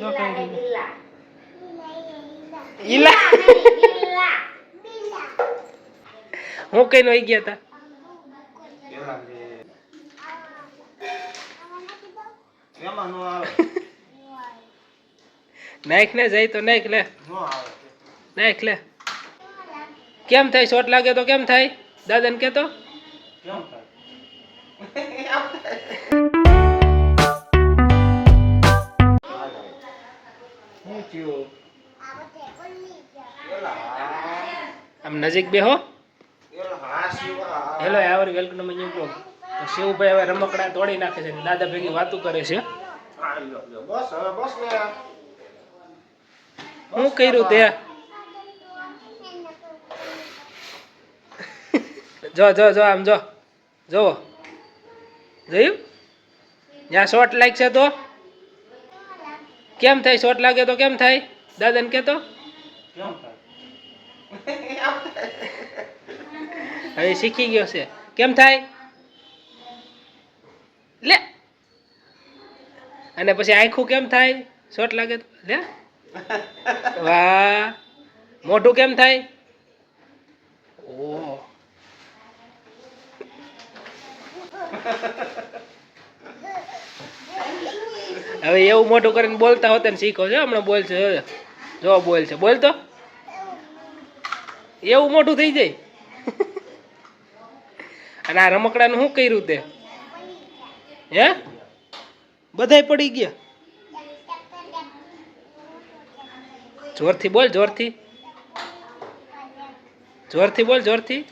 જો કઈ ઈલા નહીં, હું કઈ વહી ગયા તા નો નાખ ને જાય તો નાખ લે નાખ લે કેમ થાય? શોટ લાગે તો કેમ થાય? દાદાને કેતો? કેમ થાય. નજીક બેહો hello, our welcome to new blog તો શિવભાઈ હવે રમકડા તોડી નાખે છે દાદા ભેગી વાતો કરે છે. હું કર્યું તે? જો જો જો, આમ જો. જોવો જોયું? ત્યાં લાઈક લાગશે તો? કેમ થાય? શોટ લાગે તો કેમ થાય? દાદાને કહેતો કેમ થાય? હવે શીખી ગયો છે. કેમ થાય? લે. અને પછી આખું કેમ થાય? શોટ લાગે લે. વાહ. મોઢું કેમ થાય? ઓ હવે એવું મોટું કરીને બોલતા હોત ને શીખો છો. હમણાં બોલ છે જો, જો બોલ છે બોલ તો એવું મોટું થઈ જાય. અને આ રમકડાનું શું કર્યું તે? હે? બધાય પડી ગયા. જોરથી બોલ જોરથી. જોરથી બોલ જોરથી.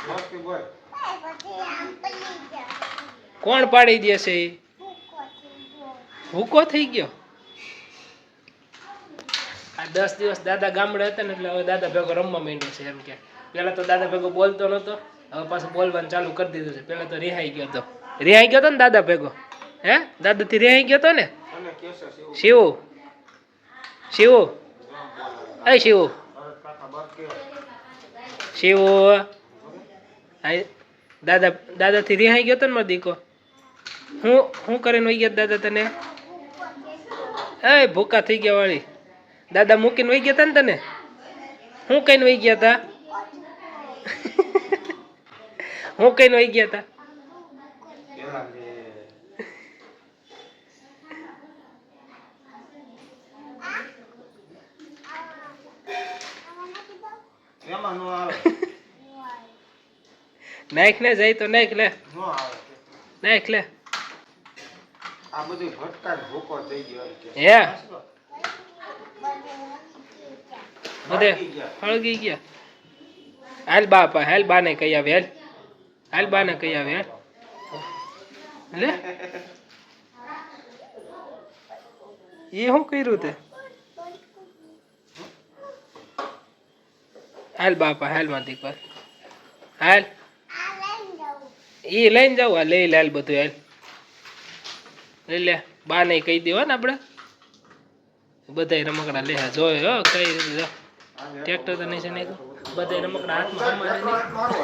કોણ પાડી દે છે? ભૂકો થઈ ગયો. આ દસ દિવસ દાદા ગામડે હતા ને એટલે હવે દાદા ભેગો રમવા માંડ્યો છે એમ કે. પેલા તો દાદા ભેગો બોલતો નતો હવે પાછું બોલવાનું ચાલુ કરી દીધું છે. પેલા તો રિહાઈ ગયો હતો રિહાઈ ગયો હતો ને દાદા ભેગો? હે? દાદાથી રિહાઈ ગયો હતો ને? શિવ? શિવ? એ શિવ? શિવ? દાદા, દાદાથી રિહાઈ ગયો હતો ને મારો દીકો? હું હું કરીને વહી ગયા દાદા તને? એ ભૂકા થઈ ગયા વાળી. દાદા મૂકીને વહી ગયા તા ને તને? હું કઈને વહી ગયા તા? હું કઈ નહીં ગયા તા. પેલા જે એમાં નો આવે નાખ ને જાય તો નાખ લે. નાખ લે. આ બધું ભટકા હે? બધે ભાગી ગયા. હાલ બાપા, હાલ બાને કહી આવે, હાલ. હાલ બાને કઈ આવે લે. એ શું કર્યું તે? હાલ બાપા, હાલમાં દીકર હાલ. એ લઈને જાવ લઈ લે, હાલ બધું, હાલ. લઈ લે બા ને કહી દેવા ને આપણે. બધાય રમકડા લે જોયો કઈ રીતે ટ્રેક્ટર તો નહીં છે નહીં બધાય રમકડા હાથમાં હમારે નહીં મારો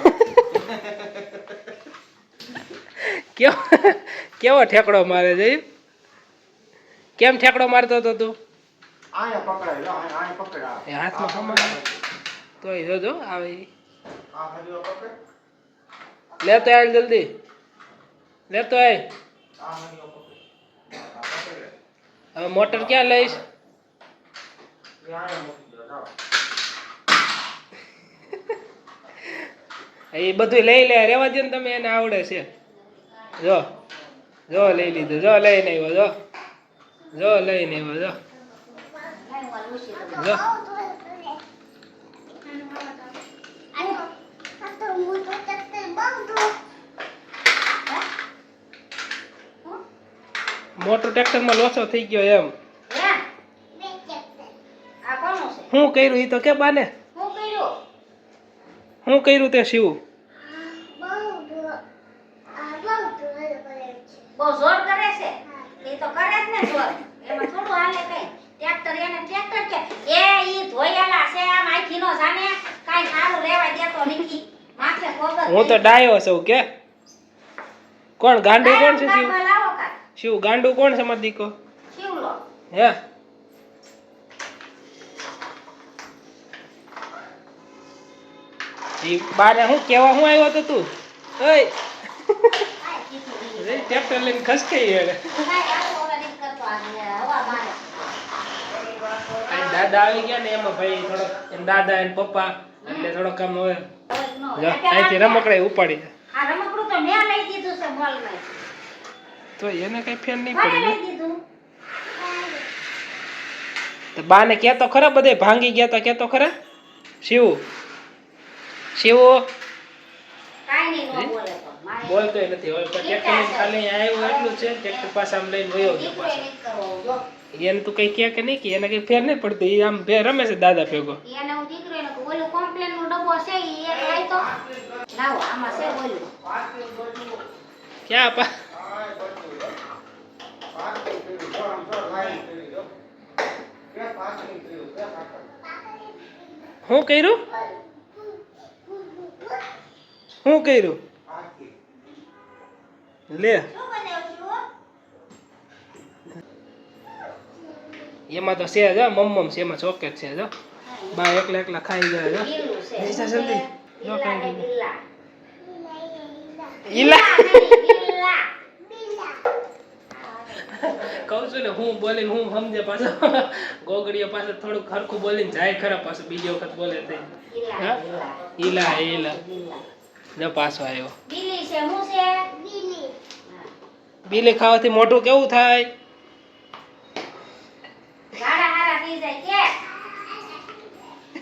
કેવો કેવો ઠેકડો મારે છે? કેમ ઠેકડો મારતો હતો તું? એ હાથમાં હમારે તોય જોજો આવે. લેતો આય જલ્દી. લેતો આય. હવે મોટર ક્યાં લઈશ? એ એ બધું લઈ લે રેવા દે ને તમે એને આવડે છે. જો. જો લઈ લીધું. જો લઈને આવ્યો. જો. જો લઈને આવ્યો. જો. જો. મોટું ટ્રેક્ટરમાં લોચો થઈ ગયો એમ. શું કર્યું એ તો કે બાને? શું કર્યું તે શિવ? બહુ જોર કરે છે. એ તો કરે જ ને જોર. એમાં થોડું હાલે કઈ. ટ્રેક્ટર એને ટ્રેક્ટર કે એ ઈ ધોયેલા છે આમ આખી નો જાને કાઈ સારું લેવા દેતો નથી માથે કોગર હું તો ડાયો છું કે? કોણ ગાંડુ કોણ છે શિવ? શિવ ગાંડુ કોણ છે મત દીકો? હે? બારે હું કેવા હું આવ્યો તો તું? ઓય. નહીં. ટ્રેક્ટર લઈને ખસકાઈ હેડે આવું દાદા ગયા ને એમાં ભાઈ થોડોક એમ દાદા એને પપ્પા એટલે થોડોક આમ હવે અહીંથી રમકડા ઉપાડી. તો એને કઈ ફેર નહીં પડે? તો બાને કહેતો ખરા બધે ભાંગી ગયા તા કહેતો ખરા શિવ શિવ કાંઈ નહીં, નો બોલે તો. મારે બોલતોય નથી. હવે પણ ટ્રેક્ટર ખાલી અહીંયા આવ્યો એટલું છે ટ્રેક્ટર પાસે આમ લઈને વયો ગયો પાછો. એને તું કઈ કહે કે નહીં કે એને કઈ ફેર નહીં પડતી. એ આમ ફેર રમે છે દાદા ભેગો. એને હું દીકરો એને ઓલું complain નો ડબ્બો છે એ ખાય તો. લાવો, આમાં છે ઓલું. ક્યાં પા હું કર્યું, જો આમ જો લાઈન કરી દો. બે પાછળ કર્યું, બે પાછળ. શું કર્યું. લે એમાં તો છે જો મમ્મમ છે એમાં ચોકેટ છે જો બા એકલા એકલા ખાઈ ગયા જો છે. જલ્દી. જો નહીં. લીલા. ઈલા કહું છું ને હું બોલીને હું સમજે પાછો ગોગડીઓ પાસે થોડુંક હરખું બોલીને જાય ખરા પાછું બીજી વખત બોલે તે. ઈલા ઈલા. જો પાછો આવ્યો. બી છે હું છે? બીલી. બીલી ખાવાથી મોટું કેવું થાય? ગાડા હારા થઈ જાય કે?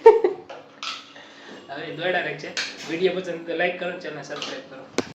હવે દોડા છે વીડિયો પસંદ લાઈક કરો ચેનલ સબસ્ક્રાઈબ કરો.